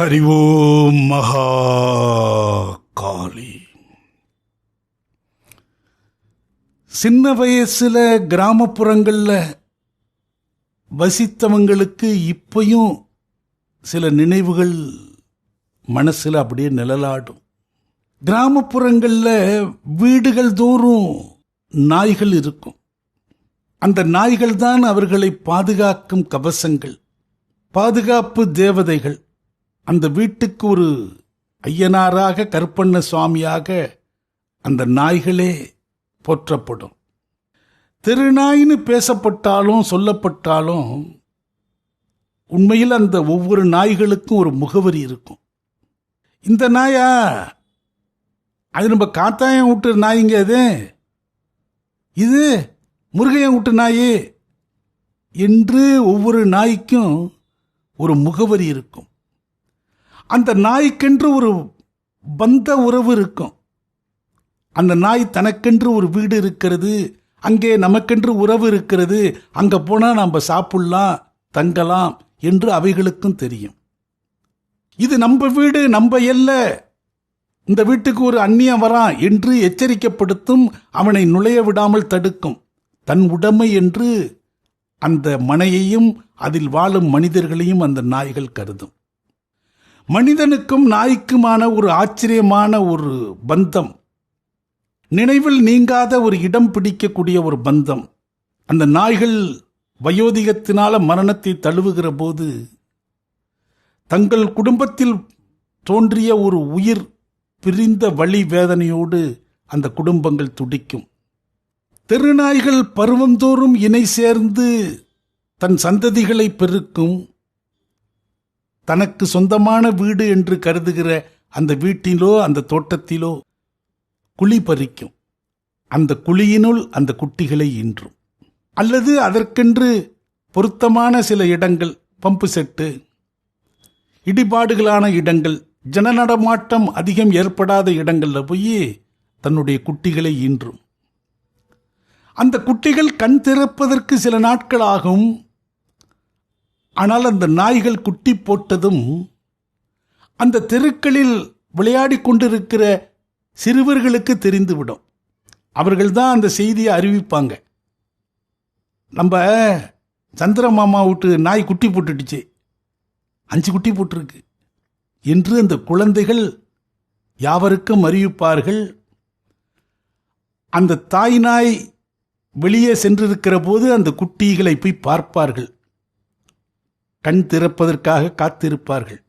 ஹரி ஓம் மகா காளி சின்ன வயசுல கிராமப்புறங்கள்ல வசித்தவங்களுக்கு இப்பையும் சில நினைவுகள் மனசுல அப்படியே நிழலாடும். கிராமப்புறங்கள்ல வீடுகள் தோறும் நாய்கள் இருக்கும். அந்த நாய்கள் தான் அவர்களை பாதுகாக்கும் கவசங்கள் பாதுகாப்பு தேவதைகள். அந்த வீட்டுக்கு ஒரு ஐயனாராக கருப்பண்ண சுவாமியாக அந்த நாய்களே போற்றப்படும். திருநாயின்னு பேசப்பட்டாலும் சொல்லப்பட்டாலும் உண்மையில் அந்த ஒவ்வொரு நாய்களுக்கும் ஒரு முகவரி இருக்கும். இந்த நாயா? அது நம்ம காத்தாயம் விட்டு நாய்ங்க அது. இது முருகையன் விட்டு நாயே. என்று ஒவ்வொரு நாய்க்கும் ஒரு முகவரி இருக்கும். அந்த நாய்க்கென்று ஒரு பந்த உறவு இருக்கும். அந்த நாய் தனக்கென்று ஒரு வீடு இருக்கிறது அங்கே நமக்கென்று உறவு இருக்கிறது அங்கே போனால் நம்ம சாப்பிடலாம் தங்கலாம் என்று அவைகளுக்கும் தெரியும். இது நம்ம வீடு நம்ம எல்ல. இந்த வீட்டுக்கு ஒரு அந்நியம் வரான் என்று எச்சரிக்கப்படுத்தும் அவனை நுழைய விடாமல் தடுக்கும். தன் உடைமை என்று அந்த மனையையும் அதில் வாழும் மனிதர்களையும் அந்த நாய்கள் கருதும். மனிதனுக்கும் நாய்க்குமான ஒரு ஆச்சரியமான ஒரு பந்தம். நினைவில் நீங்காத ஒரு இடம் பிடிக்கக்கூடிய ஒரு பந்தம். அந்த நாய்கள் வயோதிகத்தினால மரணத்தை தழுவுகிற போது தங்கள் குடும்பத்தில் தோன்றிய ஒரு உயிர் பிரிந்த வழி வேதனையோடு அந்த குடும்பங்கள் துடிக்கும். தெருநாய்கள் பருவந்தோறும் இணை சேர்ந்து தன் சந்ததிகளை பெருக்கும். தனக்கு சொந்தமான வீடு என்று கருதுகிற அந்த வீட்டிலோ அந்த தோட்டத்திலோ குழி பறிக்கும். அந்த குழியினுள் அந்த குட்டிகளை ஈன்றும். அல்லது அதற்கென்று பொருத்தமான சில இடங்கள் பம்பு செட்டு இடிபாடுகளான இடங்கள் ஜன நடமாட்டம் அதிகம் ஏற்படாத இடங்களில் போய் தன்னுடைய குட்டிகளை ஈன்றும். அந்த குட்டிகள் கண் திறப்பதற்கு சில நாட்கள் ஆகும் ஆனால் அந்த நாய்கள் குட்டி போட்டதும் அந்த தெருக்களில் விளையாடி கொண்டிருக்கிற சிறுவர்களுக்கு தெரிந்துவிடும். அவர்கள் தான் அந்த செய்தியை அறிவிப்பாங்க. நம்ம சந்திர மாமா விட்டு நாய் குட்டி போட்டுடுச்சு. அஞ்சு குட்டி போட்டிருக்கு என்று அந்த குழந்தைகள் யாவருக்கும் அறிவிப்பார்கள். அந்த தாய் நாய் வெளியே சென்றிருக்கிற போது அந்த குட்டிகளை போய் பார்ப்பார்கள். கண் திறப்பதற்காக காத்திருப்பார்கள்.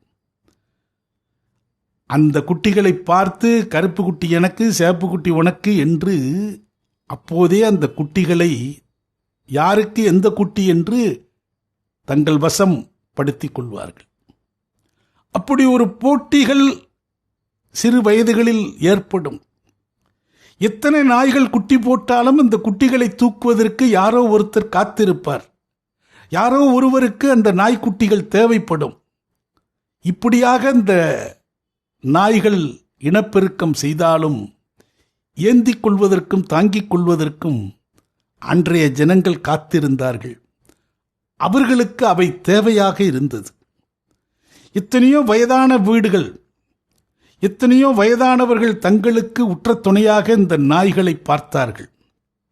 அந்த குட்டிகளை பார்த்து கருப்பு குட்டி எனக்கு சேப்பு குட்டி உனக்கு என்று அப்போதே அந்த குட்டிகளை யாருக்கு எந்த குட்டி? என்று தங்கள் வசம் படுத்தி கொள்வார்கள். அப்படி ஒரு போட்டிகள் சிறு வயதுகளில் ஏற்படும். எத்தனை நாய்கள் குட்டி போட்டாலும் அந்த குட்டிகளை தூக்குவதற்கு யாரோ ஒருத்தர் காத்திருப்பார். யாரோ ஒருவருக்கு அந்த நாய்க்குட்டிகள் தேவைப்படும். இப்படியாக இந்த நாய்கள் இனப்பெருக்கம் செய்தாலும் ஏந்திக் கொள்வதற்கும் தாங்கிக் கொள்வதற்கும் அன்றைய ஜனங்கள் காத்திருந்தார்கள். அவர்களுக்கு அவை தேவையாக இருந்தது. எத்தனையோ வயதான வீடுகள் எத்தனையோ வயதானவர்கள் தங்களுக்கு உற்ற துணையாக இந்த நாய்களை பார்த்தார்கள்.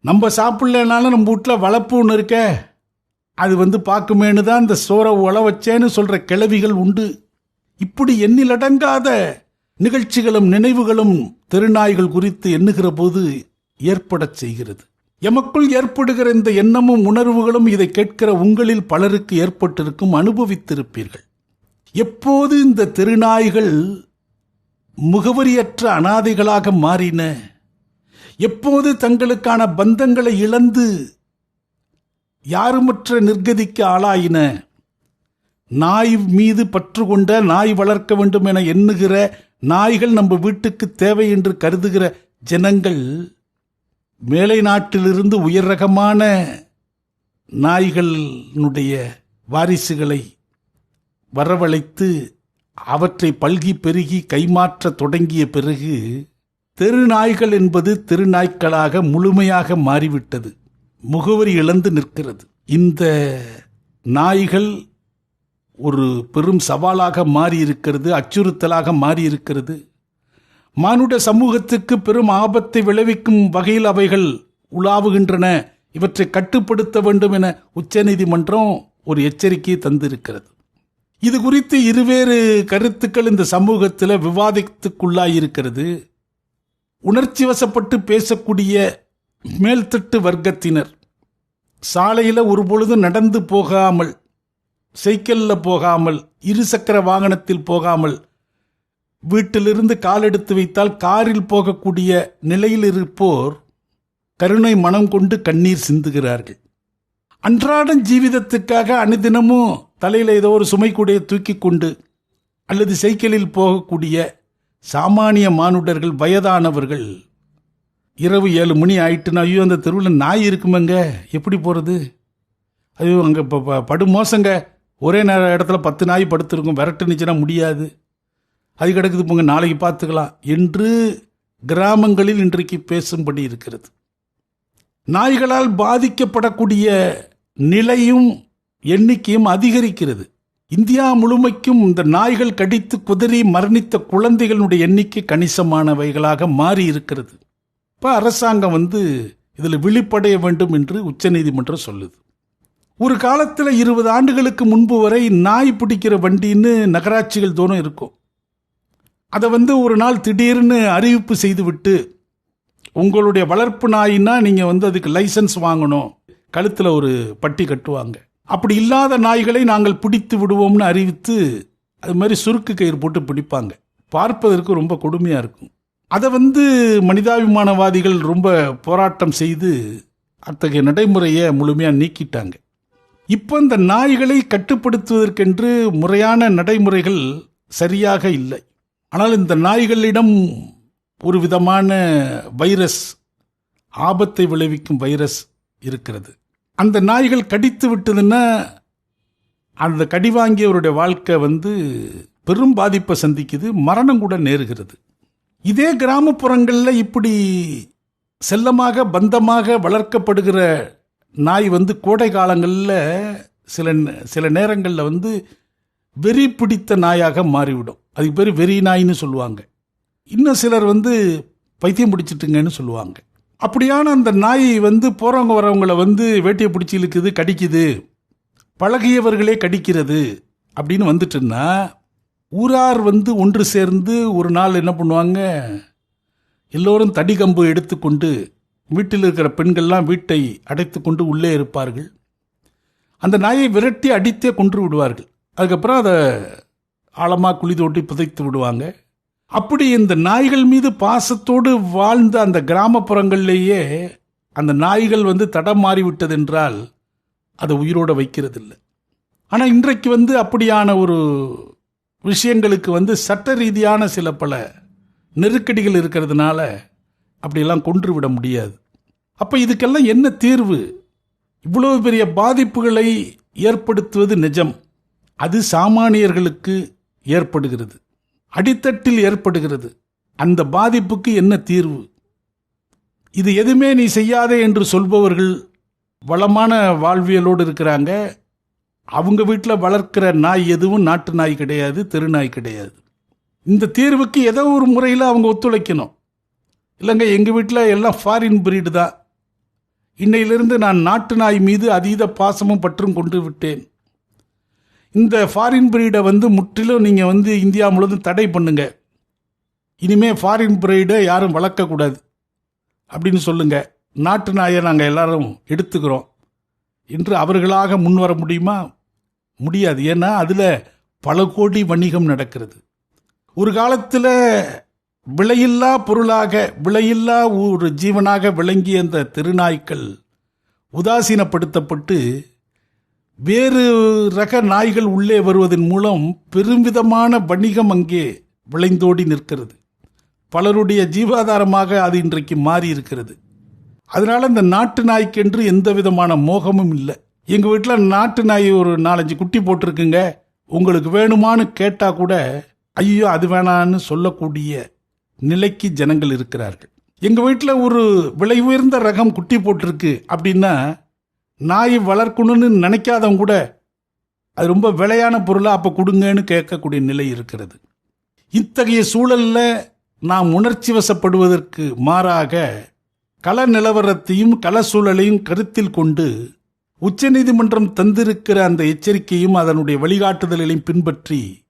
நம்ம சாப்பிட்லனாலும் நம்ம வீட்டில் வளர்ப்பு ஒன்று இருக்கே. அது வந்து பார்க்குமேனு தான் இந்த சோறை உழ வச்சேன்னு சொல்ற கிளவிகள் உண்டு. இப்படி எண்ணிலடங்காத நிகழ்ச்சிகளும் நினைவுகளும் திருநாய்கள் குறித்து எண்ணுகிற போது ஏற்படச் செய்கிறது. எமக்குள் ஏற்படுகிற இந்த எண்ணமும் உணர்வுகளும் இதை கேட்கிற உங்களில் பலருக்கு ஏற்பட்டிருக்கும் அனுபவித்திருப்பீர்கள். எப்போது இந்த திருநாய்கள் முகவரியற்ற அனாதைகளாக மாறின? எப்போது தங்களுக்கான பந்தங்களை இழந்து யாருமற்ற நிர்கதிக்கு ஆளாயின? நாய் மீது பற்று கொண்ட நாய் வளர்க்க வேண்டும் என எண்ணுகிற நாய்கள் நம்ம வீட்டுக்கு தேவை என்று கருதுகிற ஜனங்கள் மேலை நாட்டிலிருந்து உயர் ரகமான நாய்களினுடைய வாரிசுகளை வரவழைத்து அவற்றை பல்கி பெருகி கைமாற்ற தொடங்கிய பிறகு தெரு நாய்கள் என்பது தெரு நாய்க்களாக முழுமையாக மாறிவிட்டது. முகவரி இழந்து நிற்கிறது. இந்த நாய்கள் ஒரு பெரும் சவாலாக மாறி இருக்கிறது அச்சுறுத்தலாக மாறி இருக்கிறது மானுட சமூகத்துக்கு பெரும் ஆபத்தை விளைவிக்கும் வகையில் அவைகள் உலாவுகின்றன. இவற்றை கட்டுப்படுத்த வேண்டும் என உச்சநீதிமன்றம் ஒரு எச்சரிக்கையை தந்திருக்கிறது. இது குறித்து இருவேறு கருத்துக்கள் இந்த சமூகத்தில் விவாதத்துக்குள்ளாயிருக்கிறது. உணர்ச்சி வசப்பட்டு பேசக்கூடிய மேல்தட்டு வர்க்கத்தினர். சாலையில் ஒரு பொழுது நடந்து போகாமல் சைக்கிளில் போகாமல் இருசக்கர வாகனத்தில் போகாமல் வீட்டிலிருந்து கால் எடுத்து வைத்தால் காரில் போகக்கூடிய நிலையில் இருப்போர் கருணை மனம் கொண்டு கண்ணீர் சிந்துகிறார்கள். அன்றாடம் ஜீவிதத்துக்காக அனுதினமும் தலையில் ஏதோ ஒரு சுமைக்கூடைய தூக்கி கொண்டு அல்லது சைக்கிளில் போகக்கூடிய சாமானிய மானுடர்கள் வயதானவர்கள் இரவு ஏழு மணி ஆயிட்டுனா ஐயோ அந்த தெருவில் நாய் இருக்குமேங்க. எப்படி போகிறது ஐயோ அங்கே இப்போ படு மோசங்க. ஒரே நேர இடத்துல பத்து நாய் படுத்துருக்கும். விரட்டுனுச்சுன்னா முடியாது. அது கிடக்குது போங்க நாளைக்கு பார்த்துக்கலாம். என்று கிராமங்களில் இன்றைக்கு பேசும்படி இருக்கிறது. நாய்களால் பாதிக்கப்படக்கூடிய நிலையும் எண்ணிக்கையும் அதிகரிக்கிறது. இந்தியா முழுமைக்கும் இந்த நாய்கள் கடித்து குதறி மரணித்த குழந்தைகளுடைய எண்ணிக்கை கணிசமானவைகளாக மாறி இருக்கிறது இப்போ அரசாங்கம் வந்து இதில் விழிப்படைய வேண்டும் என்று உச்சநீதிமன்றம் சொல்லுது. ஒரு காலத்தில் இருபது ஆண்டுகளுக்கு முன்பு வரை நாய் பிடிக்கிற வண்டின்னு நகராட்சிகள் தோறும் இருக்கும். அதை வந்து ஒரு நாள் திடீர்னு அறிவிப்பு செய்துவிட்டு உங்களுடைய வளர்ப்பு நாயின்னா நீங்கள் வந்து அதுக்கு லைசன்ஸ் வாங்கணும் கழுத்தில் ஒரு பட்டி கட்டுவாங்க. அப்படி இல்லாத நாய்களை நாங்கள் பிடித்து விடுவோம்னு அறிவித்து அது மாதிரி சுருக்கு கயிறு போட்டு பிடிப்பாங்க. பார்ப்பதற்கு ரொம்ப கொடுமையாக இருக்கும். அதை வந்து மனிதாபிமானவாதிகள் ரொம்ப போராட்டம் செய்து அத்தகைய நடைமுறையை முழுமையாக நீக்கிட்டாங்க. இப்போ இந்த நாய்களை கட்டுப்படுத்துவதற்கென்று முறையான நடைமுறைகள் சரியாக இல்லை. ஆனால் இந்த நாய்களிடம் ஒரு விதமான வைரஸ் ஆபத்தை விளைவிக்கும் வைரஸ் இருக்கிறது. அந்த நாய்கள் கடித்து விட்டதுன்னா அந்த கடி வாங்கியவருடைய வாழ்க்கை வந்து பெரும் பாதிப்பை சந்திக்குது மரணம் கூட நேருகிறது. இதே கிராமப்புறங்களில் இப்படி செல்லமாக பந்தமாக வளர்க்கப்படுகிற நாய் வந்து கோடை காலங்களில் சில சில நேரங்களில் வந்து வெறி பிடித்த நாயாக மாறிவிடும். அதுக்கு பேர் வெறி நாயின்னு சொல்லுவாங்க. இன்னும் சிலர் வந்து பைத்தியம் பிடிச்சிட்டுங்கன்னு சொல்லுவாங்க. அப்படியான அந்த நாய் வந்து போகிறவங்க வரவங்களை வந்து வேட்டியை பிடிச்சி இழுக்குது கடிக்குது பழகியவர்களே கடிக்கிறது அப்படின்னு வந்துட்டுன்னா ஊரார் வந்து ஒன்று சேர்ந்து ஒரு நாள் என்ன பண்ணுவாங்க? எல்லோரும் தடி கம்பு எடுத்துக்கொண்டு வீட்டில் இருக்கிற பெண்கள்லாம் வீட்டை அடைத்து கொண்டு உள்ளே இருப்பார்கள். அந்த நாயை விரட்டி அடித்தே கொன்று விடுவார்கள். அதுக்கப்புறம் அதை ஆழமாக குழி தோண்டி புதைத்து விடுவாங்க. அப்படி இந்த நாய்கள் மீது பாசத்தோடு வாழ்ந்த அந்த கிராமப்புறங்கள்லேயே அந்த நாய்கள் வந்து தடம் மாறிவிட்டது என்றால் அதை உயிரோடு வைக்கிறதில்லை. ஆனால் இன்றைக்கு வந்து அப்படியான ஒரு விஷயங்களுக்கு வந்து சட்ட ரீதியான சில பல நெருக்கடிகள் இருக்கிறதுனால அப்படியெல்லாம் கொன்று விட முடியாது. அப்போ இதுக்கெல்லாம் என்ன தீர்வு? இவ்வளவு பெரிய பாதிப்புகளை ஏற்படுத்துவது நிஜம். அது சாமானியர்களுக்கு ஏற்படுகிறது. அடித்தட்டில் ஏற்படுகிறது. அந்த பாதிப்புக்கு என்ன தீர்வு? இது எதுவுமே நீ செய்யாதே என்று சொல்பவர்கள் வளமான வாழ்வியலோடு இருக்கிறாங்க. அவங்க வீட்டில் வளர்க்கிற நாய் எதுவும் நாட்டு நாய் கிடையாது தெரு நாய் கிடையாது. இந்த தீர்வுக்கு ஏதோ ஒரு முறையில் அவங்க ஒத்துழைக்கணும். இல்லைங்க எங்கள் வீட்டில் எல்லாம் ஃபாரின் பிரீடு தான். இன்னையிலிருந்து நான் நாட்டு நாய் மீது அதீத பாசமும் பற்றும் கொண்டு விட்டேன். இந்த ஃபாரின் பிரீடை வந்து முற்றிலும் நீங்கள் வந்து இந்தியா முழுவதும் தடை பண்ணுங்க. இனிமே ஃபாரின் பிரீடை யாரும் வளர்க்கக்கூடாது அப்படின்னு சொல்லுங்க. நாட்டு நாயை நாங்கள் எல்லாரும் எடுத்துக்கிறோம். என்று அவர்களாக முன்வர முடியுமா? முடியாது. ஏன்னா அதில் பல கோடி வணிகம் நடக்கிறது. ஒரு காலத்தில் விலையில்லா பொருளாக விலையில்லா ஒரு ஜீவனாக விளங்கிய அந்த திருநாய்க்கள் உதாசீனப்படுத்தப்பட்டு வேறு ரக நாய்கள் உள்ளே வருவதன் மூலம் பெருமிதமான வணிகம் அங்கே விளைந்தோடி நிற்கிறது. பலருடைய ஜீவாதாரமாக அது இன்றைக்கு மாறி இருக்கிறது அதனால் இந்த நாட்டு நாய்க்கென்று எந்த விதமான மோகமும் இல்லை. எங்கள் வீட்டில் நாட்டு நாய் ஒரு நாலஞ்சு குட்டி போட்டிருக்குங்க. உங்களுக்கு வேணுமான்னு கேட்டால் கூட ஐயோ அது வேணான்னு சொல்லக்கூடிய நிலைக்கு ஜனங்கள் இருக்கிறார்கள். எங்கள் வீட்டில் ஒரு விலை உயர்ந்த ரகம் குட்டி போட்டிருக்கு அப்படின்னா நாய் வளர்க்கணும்னு நினைக்காதவங்க கூட அது ரொம்ப விலையான பொருளாக அப்போ கொடுங்கன்னு கேட்கக்கூடிய நிலை இருக்கிறது. இத்தகைய சூழலில் நாம் உணர்ச்சி வசப்படுவதற்கு மாறாக கள நிலவரத்தையும் கள சூழலையும் கருத்தில் கொண்டு உச்சநீதிமன்றம் தந்திருக்கிற அந்த எச்சரிக்கையும் அதனுடைய வழிகாட்டுதல்களையும் பின்பற்றி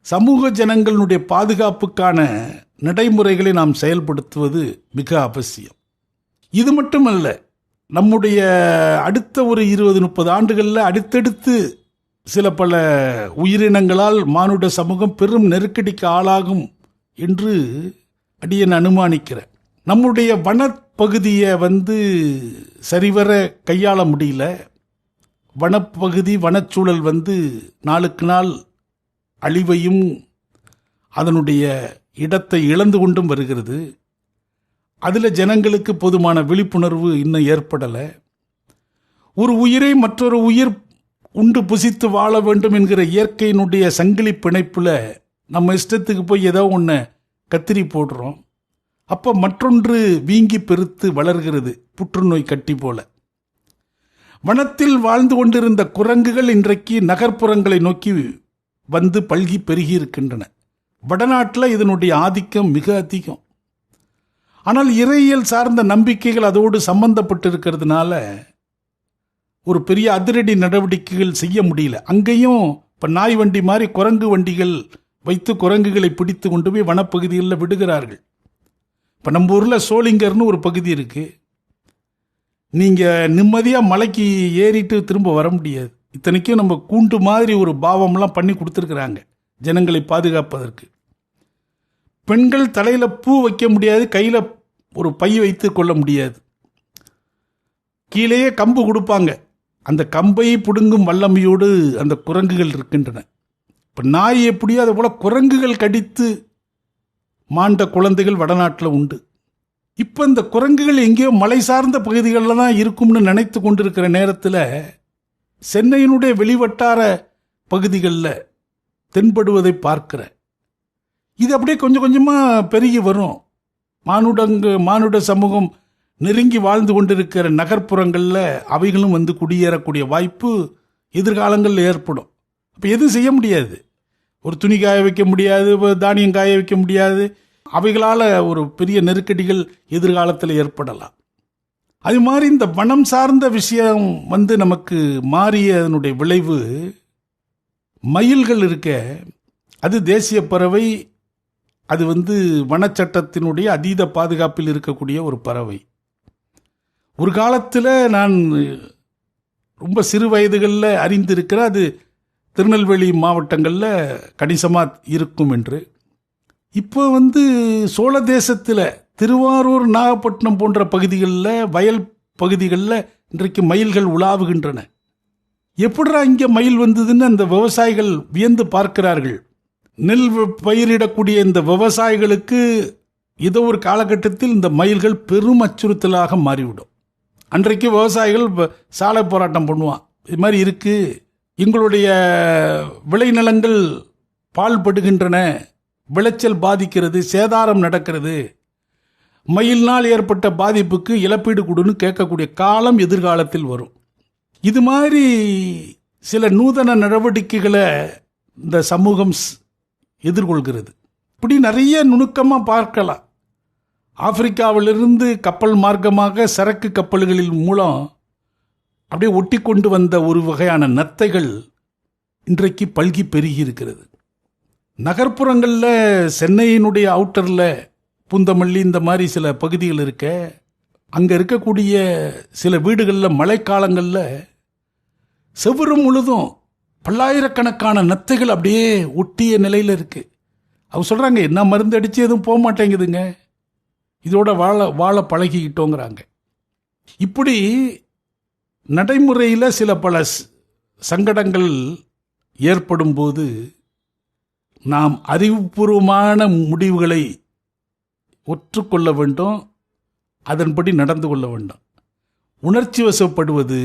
சமூக ஜனங்களுடைய பாதுகாப்புக்கான நடைமுறைகளை நாம் செயல்படுத்துவது மிக அவசியம். இது மட்டுமல்ல நம்முடைய அடுத்த ஒரு இருபது முப்பது ஆண்டுகளில் அடுத்தடுத்து சில பல உயிரினங்களால் மானுட சமூகம் பெரும் நெருக்கடிக்கு ஆளாகும் என்று அடியன் அனுமானிக்கிறேன் நம்முடைய வன பகுதியை வந்து சரிவர கையாள முடியல. வனப்பகுதி வனச்சூழல் வந்து நாளுக்கு நாள் அழிவையும் அதனுடைய இடத்தை இழந்து கொண்டும் வருகிறது. அதில் ஜனங்களுக்கு போதுமான விழிப்புணர்வு இன்னும் ஏற்படலை. ஒரு உயிரை மற்றொரு உயிர் உண்டு புசித்து வாழ வேண்டும் என்கிற இயற்கையினுடைய சங்கிலி பிணைப்பில் நம்ம இஷ்டத்துக்கு போய் ஏதோ ஒன்று கத்திரி போடுறோம். அப்போ மற்றொன்று வீங்கி பெருத்து வளர்கிறது புற்றுநோய் கட்டி போல. வனத்தில் வாழ்ந்து கொண்டிருந்த குரங்குகள் இன்றைக்கு நகர்ப்புறங்களை நோக்கி வந்து பல்கி பெருகி இருக்கின்றன. வடநாட்டில் இதனுடைய ஆதிக்கம் மிக அதிகம். ஆனால் இறையியல் சார்ந்த நம்பிக்கைகள் அதோடு சம்பந்தப்பட்டிருக்கிறதுனால ஒரு பெரிய அதிரடி நடவடிக்கைகள் செய்ய முடியல. அங்கேயும் இப்போ நாய் வண்டி மாதிரி குரங்கு வண்டிகள் வைத்து குரங்குகளை பிடித்து கொண்டு போய் வனப்பகுதிகளில் விடுகிறார்கள். இப்போ நம்ம ஊரில் சோளிங்கர்னு ஒரு பகுதி இருக்குது நீங்கள் நிம்மதியாக மலைக்கு ஏறிட்டு திரும்ப வர முடியாது. இத்தனைக்கும் நம்ம கூண்டு மாதிரி ஒரு பாவம்லாம் பண்ணி கொடுத்துருக்குறாங்க ஜனங்களை பாதுகாப்பதற்கு. பெண்கள் தலையில் பூ வைக்க முடியாது கையில் ஒரு பை வைத்து கொள்ள முடியாது. கீழேயே கம்பு கொடுப்பாங்க. அந்த கம்பை பிடுங்கும் வல்லமையோடு அந்த குரங்குகள் இருக்கின்றன. இப்போ நாய் எப்படியோ அதை போல் குரங்குகள் கடித்து மாண்ட குழந்தைகள் வடநாட்டில் உண்டு. இப்போ இந்த குரங்குகள் எங்கேயோ மலை சார்ந்த பகுதிகளில் தான் இருக்கும்னு நினைத்து கொண்டிருக்கிற நேரத்தில் சென்னையினுடைய வெளிவட்டார பகுதிகளில் தென்படுவதை பார்க்கிறேன் இது அப்படியே கொஞ்சம் கொஞ்சமாக பெருகி வரும். மானுடங்கு மானுட சமூகம் நெருங்கி வாழ்ந்து கொண்டிருக்கிற நகர்ப்புறங்களில் அவைகளும் வந்து குடியேறக்கூடிய வாய்ப்பு எதிர்காலங்களில் ஏற்படும். அப்போ எதுவும் செய்ய முடியாது. ஒரு துணி காய வைக்க முடியாது தானியம் காய வைக்க முடியாது. அவைகளால் ஒரு பெரிய நெருக்கடிகள் எதிர்காலத்தில் ஏற்படலாம். அது மாதிரி இந்த வனம் சார்ந்த விஷயம் வந்து நமக்கு மாறிய அதனுடைய விளைவு மயில்கள் இருக்க அது தேசிய பறவை அது வந்து வனச்சட்டத்தினுடைய அதீத பாதுகாப்பில் இருக்கக்கூடிய ஒரு பறவை. ஒரு காலத்தில் நான் ரொம்ப சிறு வயதுகளில் அறிந்திருக்கிற அது திருநெல்வேலி மாவட்டங்களில் கணிசமாக இருக்கும் என்று. இப்போ வந்து சோழ தேசத்தில் திருவாரூர் நாகப்பட்டினம் போன்ற பகுதிகளில் வயல் பகுதிகளில் இன்றைக்கு மயில்கள் உலாவுகின்றன. எப்படிடா இங்கே மயில் வந்ததுன்னு அந்த விவசாயிகள் வியந்து பார்க்கிறார்கள். நெல் பயிரிடக்கூடிய இந்த விவசாயிகளுக்கு ஏதோ ஒரு காலகட்டத்தில் இந்த மயில்கள் பெரும் அச்சுறுத்தலாக மாறிவிடும். அன்றைக்கு விவசாயிகள் சாலை போராட்டம் பண்ணுவான். இது மாதிரி இருக்குது எங்களுடைய விளைநிலங்கள் பால்படுகின்றன விளைச்சல் பாதிக்கிறது சேதாரம் நடக்கிறது. மயிலினால் ஏற்பட்ட பாதிப்புக்கு இழப்பீடு கொடுன்னு கேட்கக்கூடிய காலம் எதிர்காலத்தில் வரும். இது மாதிரி சில நூதன நடவடிக்கைகளை இந்த சமூகம் எதிர்கொள்கிறது. இப்படி நிறைய நுணுக்கமாக பார்க்கலாம். ஆப்பிரிக்காவிலிருந்து கப்பல் மார்க்கமாக சரக்கு கப்பல்களின் மூலம் அப்படியே ஒட்டி கொண்டு வந்த ஒரு வகையான நத்தைகள் இன்றைக்கு பல்கி பெருகி இருக்கிறது. நகர்ப்புறங்களில் சென்னையினுடைய அவுட்டரில் பூந்தமல்லி இந்த மாதிரி சில பகுதிகள் இருக்க அங்கே இருக்கக்கூடிய சில வீடுகளில் மழைக்காலங்களில் செவ்வறு முழுதும் பல்லாயிரக்கணக்கான நத்தைகள் அப்படியே ஒட்டிய நிலையில் இருக்குது அவங்க சொல்கிறாங்க என்ன மருந்து அடித்து எதுவும் போக மாட்டேங்குதுங்க. இதோட வாழ வாழ பழகிக்கிட்டோங்கிறாங்க. இப்படி நடைமுறையில் சில பல சங்கடங்கள் ஏற்படும்போது நாம் அறிவுபூர்வமான முடிவுகளை ஒற்றுக்கொள்ள வேண்டும். அதன்படி நடந்து கொள்ள வேண்டும். உணர்ச்சி வசப்படுவது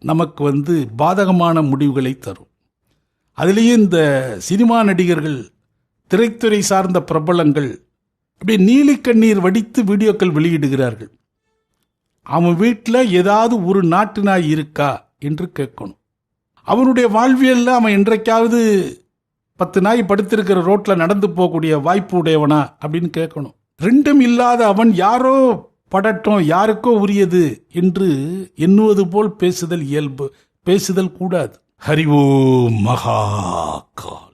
நமக்கு வந்து பாதகமான முடிவுகளை தரும். அதுலேயும் இந்த சினிமா நடிகர்கள் திரைத்துறை சார்ந்த பிரபலங்கள் அப்படியே நீலிக்கண்ணீர் வடித்து வீடியோக்கள் வெளியிடுகிறார்கள். அவன் வீட்டில் ஏதாவது ஒரு நாட்டு நாய் இருக்கா என்று கேட்கணும். அவனுடைய வாழ்வியலில் அவன் என்றைக்காவது பத்து நாய் படுத்திருக்கிற ரோட்டில் நடந்து போகக்கூடிய வாய்ப்பு உடையவனா அப்படின்னு கேட்கணும். ரெண்டும் இல்லாத அவன் யாரோ படட்டும் யாருக்கோ உரியது என்று எண்ணுவது போல் பேசுதல் இயல்பு பேசுதல் கூடாது. ஹரிஓ மகாகால்.